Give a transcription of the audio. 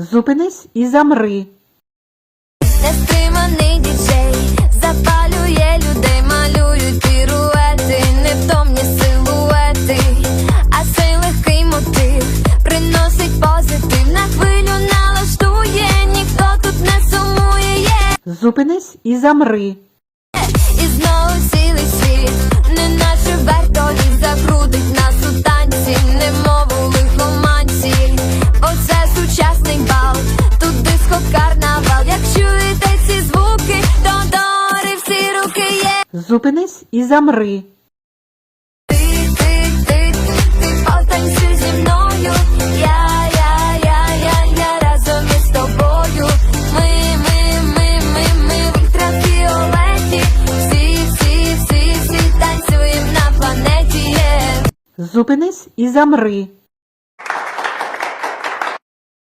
Зупинись і замри. Нестриманий діджей запалює людей, малюють піруети, невтомні силуети, а цей легкий мотив приносить позитив на хвилю налаштує, ніхто тут не сумує. Зупинись і замри. Зупинись і замри. Ти, ти, ти, ти потанцюй зі мною. Я, я, я, я, я разом із тобою. Ми, ми, ми, ми, ми в ультрафіолеті. Всі, всі, всі, всі на планеті. Зупинись і замри.